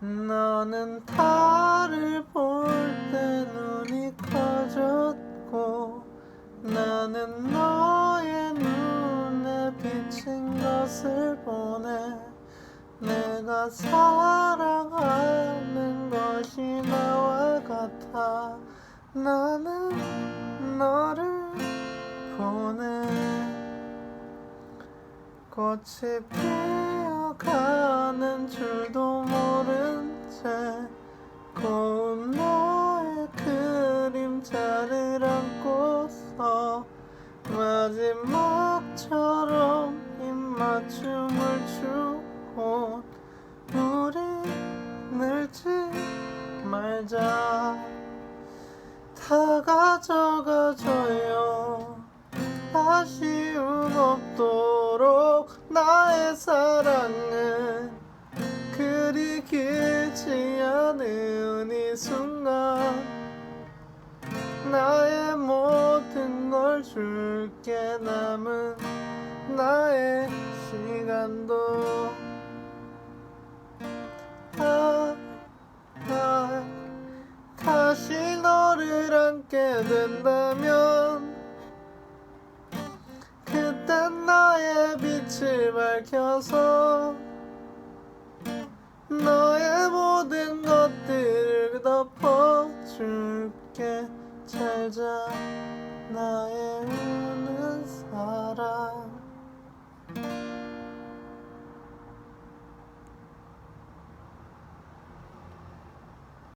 너는 달을 볼 때 눈이 커졌고 나는 너의 눈에 비친 것을 보내 내가 사랑하는 것이 나와 같아 나는 너를 보내. 꽃이 피어가는 줄도 모른 마지막처럼 입맞춤을 주고 우리 늘지 말자. 다 가져가줘요. 아쉬움 없도록 나의 사랑은 그리 길지 않은 이 순간 줄게 남은 나의 시간도. 아, 아, 다시 너를 안게 된다면 그땐 나의 빛을 밝혀서 너의 모든 것들을 덮어줄게. 잘자